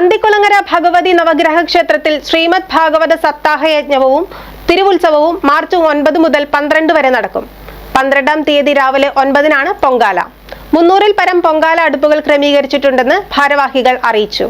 അന്തിക്കുളങ്ങര ഭഗവതി നവഗ്രഹ ക്ഷേത്രത്തിൽ ശ്രീമദ് ഭാഗവത സപ്താഹ യജ്ഞവും തിരുവുത്സവവും മാർച്ച് ഒൻപത് മുതൽ പന്ത്രണ്ട് വരെ നടക്കും. പന്ത്രണ്ടാം തീയതി രാവിലെ ഒൻപതിനാണ് പൊങ്കാല. മുന്നൂറിൽ പരം പൊങ്കാല അടുപ്പുകൾ ക്രമീകരിച്ചിട്ടുണ്ടെന്ന് ഭാരവാഹികൾ അറിയിച്ചു.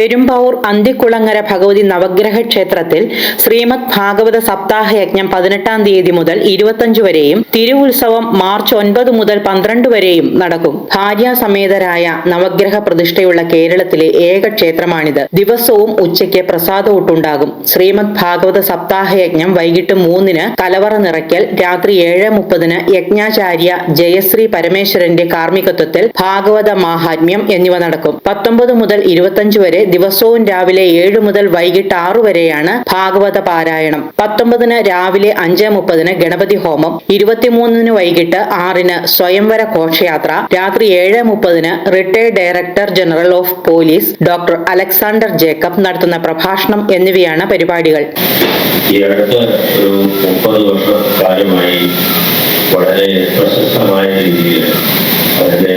പെരുമ്പാവൂർ അന്തിക്കുളങ്ങര ഭഗവതി നവഗ്രഹ ക്ഷേത്രത്തിൽ ശ്രീമദ് ഭാഗവത സപ്താഹ യജ്ഞം പതിനെട്ടാം തീയതി മുതൽ ഇരുപത്തഞ്ച് വരെയും തിരുവുത്സവം മാർച്ച് ഒൻപത് മുതൽ പന്ത്രണ്ട് വരെയും നടക്കും. ഭാര്യാസമേതരായ നവഗ്രഹ പ്രതിഷ്ഠയുള്ള കേരളത്തിലെ ഏക ക്ഷേത്രമാണിത്. ദിവസവും ഉച്ചയ്ക്ക് പ്രസാദമൂട്ടുണ്ടാകും ശ്രീമദ് ഭാഗവത സപ്താഹ യജ്ഞം വൈകിട്ട് മൂന്നിന് കലവറ നിറയ്ക്കൽ രാത്രി ഏഴ് മുപ്പതിന് യജ്ഞാചാര്യ ജയശ്രീ പരമേശ്വരന്റെ കാർമ്മികത്വത്തിൽ ഭാഗവത മാഹാത്മ്യം എന്നിവ നടക്കും. പത്തൊമ്പത് മുതൽ ഇരുപത്തഞ്ച് വരെ ദിവസവും രാവിലെ ഏഴ് മുതൽ വൈകിട്ട് ആറു വരെയാണ് ഭാഗവത പാരായണം. പത്തൊമ്പതിന് രാവിലെ അഞ്ച് മുപ്പതിന് ഗണപതി ഹോമം. ഇരുപത്തിമൂന്നിന് വൈകിട്ട് ആറിന് സ്വയംവര ഘോഷയാത്ര. രാത്രി ഏഴ് മുപ്പതിന് retired director general of police doctor Alexander Jacob നടത്തുന്ന പ്രഭാഷണം എന്നിവയാണ് പരിപാടികൾ. ഒരു വളരെ പ്രശസ്തമായ രീതിയിൽ അതിന്റെ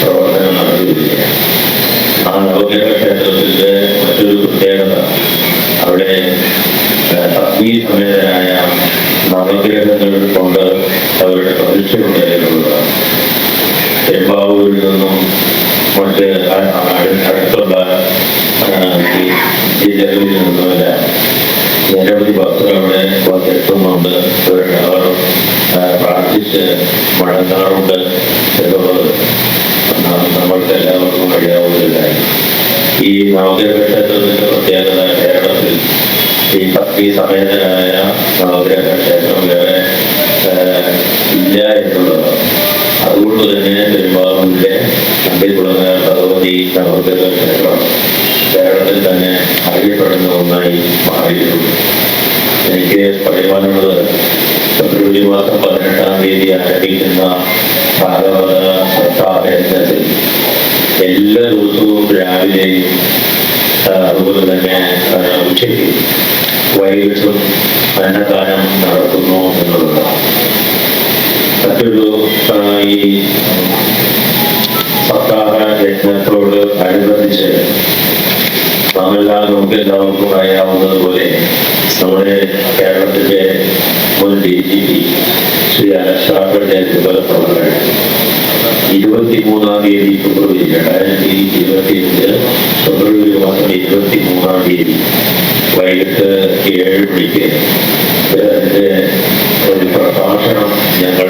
പ്രവർത്തനം നടത്തിയിരിക്കുകയാണ് ആ ക്ഷേത്രത്തിന്റെ മറ്റൊരു പ്രത്യേകത അവിടെ ഭക്തി സമേതരായ നവഗ്രഹങ്ങൾ കൊണ്ട് അവരുടെ പ്രതിഷ്ഠയുണ്ട് എന്നുള്ളതാണ് പെരുമ്പാവൂരിൽ നിന്നും മറ്റ് അടുത്തുള്ള ഈ ജില്ലകളിൽ നിന്നുമെല്ലാം നിരവധി ഭക്തർ അവിടെ എത്തുന്നുണ്ട് അവർ പ്രാർത്ഥിച്ച് മടങ്ങാറുണ്ട്. ഈ നവഗ്രഹ ക്ഷേത്രത്തിന്റെ പ്രത്യേകത കേരളത്തിൽ ഈ ഭക്തി സമേതനായ നവഗ്രഹ ക്ഷേത്രം വേറെ ഇല്ല എന്നുള്ളതാണ്. അതുകൊണ്ട് തന്നെ പെരുമ്പാവൂരിലെ അമ്പിക്കുളങ്ങ ഭഗവതി നവഗ്രഹ ക്ഷേത്രം കേരളത്തിൽ തന്നെ അറിയപ്പെടുന്ന ഒന്നായി മാറിയിട്ടുണ്ട്. എനിക്ക് പറയുവാനുള്ളത് ഫെബ്രുവരി മാസം പതിനെട്ടാം തീയതി ആരംഭിക്കുന്ന ഭാഗവത സപ്താഹത്തിൽ എല്ലാ ദിവസവും രാവിലെ അതുപോലെ തന്നെ ഉച്ചയ്ക്ക് വൈകിട്ടും അന്നദാനം നടത്തുന്നു എന്നുള്ളതാണ്. മറ്റൊരു ഈ സപ്താഹ യജ്ഞത്തോട് അനുബന്ധിച്ച് നാമെല്ലാം നമുക്ക് എല്ലാവർക്കും അറിയാവുന്നതുപോലെ നമ്മുടെ കേരളത്തിലെ മുൻ ഡി ജി പി ശ്രീ അലക്സാണ്ടറുടെ പ്രവർത്തകർ ഇരുപത്തിമൂന്നാം തീയതി ഫെബ്രുവരി രണ്ടായിരത്തി ഇരുപത്തിയഞ്ച് ഫെബ്രുവരി മാസം ഇരുപത്തി മൂന്നാം തീയതി. വൈകിട്ട് ഏഴ് മണിക്ക്. ഇതിന്റെ ഒരു പ്രഭാഷണം ഞങ്ങൾ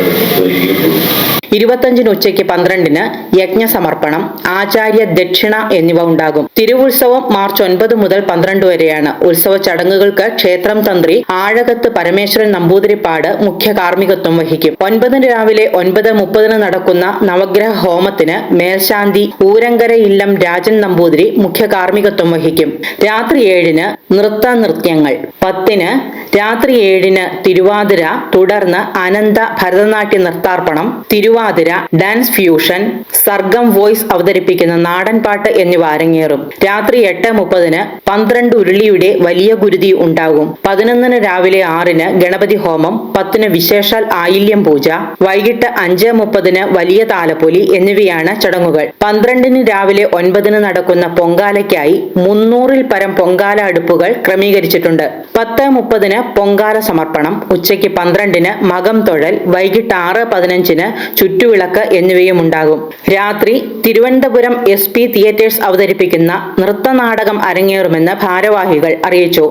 ഇരുപത്തഞ്ചിന് ഉച്ചയ്ക്ക് പന്ത്രണ്ടിന് യജ്ഞസമർപ്പണം ആചാര്യ ദക്ഷിണ എന്നിവ ഉണ്ടാകും. തിരുവുത്സവം മാർച്ച് ഒൻപത് മുതൽ പന്ത്രണ്ട് വരെയാണ്. ഉത്സവ ചടങ്ങുകൾക്ക് ക്ഷേത്രം തന്ത്രി ആഴകത്ത് പരമേശ്വരൻ നമ്പൂതിരിപ്പാട് മുഖ്യ കാർമ്മികത്വം വഹിക്കും. ഒൻപതിന് രാവിലെ ഒൻപത് മുപ്പതിന് നടക്കുന്ന നവഗ്രഹ ഹോമത്തിന് മേൽശാന്തി ഊരങ്കര ഇല്ലം രാജൻ നമ്പൂതിരി മുഖ്യ കാർമ്മികത്വം വഹിക്കും. രാത്രി ഏഴിന് നൃത്ത നൃത്യങ്ങൾ പത്തിന് രാത്രി ഏഴിന് തിരുവാതിര തുടർന്ന് അനന്ത ഭരതനാട്യ നൃത്താർപ്പണം Thiruvathira dance fusion Sargam voice അവതരിപ്പിക്കുന്ന നാടൻ പാട്ട് എന്നിവ അരങ്ങേറും. രാത്രി എട്ട് മുപ്പതിന് പന്ത്രണ്ട് ഉരുളിയുടെ വലിയ ഗുരുതി ഉണ്ടാകും. പതിനൊന്നിന് രാവിലെ ആറിന് ഗണപതി ഹോമം പത്തിന് വിശേഷാൽ ആയില്യം പൂജ വൈകിട്ട് അഞ്ച് മുപ്പതിന് വലിയ താലപ്പൊലി എന്നിവയാണ് ചടങ്ങുകൾ. പന്ത്രണ്ടിന് രാവിലെ ഒൻപതിന് നടക്കുന്ന പൊങ്കാലയ്ക്കായി മുന്നൂറിൽ പരം പൊങ്കാല അടുപ്പുകൾ ക്രമീകരിച്ചിട്ടുണ്ട്. പത്ത് മുപ്പതിന് പൊങ്കാല സമർപ്പണം ഉച്ചയ്ക്ക് പന്ത്രണ്ടിന് മകം തൊഴൽ വൈകിട്ട് ആറ് പതിനഞ്ചിന് ചുറ്റുവിളക്ക് എന്നിവയും ഉണ്ടാകും രാത്രി തിരുവനന്തപുരം എസ് പി തിയേറ്റേഴ്സ് അവതരിപ്പിക്കുന്ന നൃത്തനാടകം അരങ്ങേറുമെന്ന് ഭാരവാഹികൾ അറിയിച്ചു.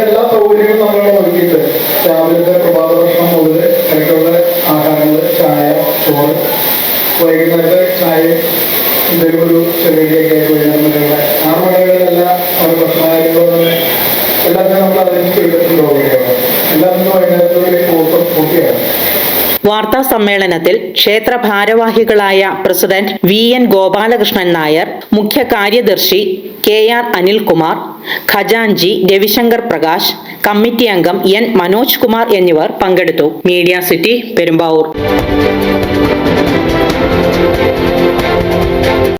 എല്ലാ സൗകര്യങ്ങളും നമ്മൾ വായന വാർത്താ സമ്മേളനത്തിൽ ക്ഷേത്ര ഭാരവാഹികളായ president V N Gopalakrishnan Nair മുഖ്യ കാര്യദർശി കെ ആർ അനിൽകുമാർ ഖജാൻജി രവിശങ്കർ പ്രകാശ് കമ്മിറ്റി അംഗം എൻ മനോജ് കുമാർ എന്നിവർ പങ്കെടുത്തു. Media city Perumbavoor.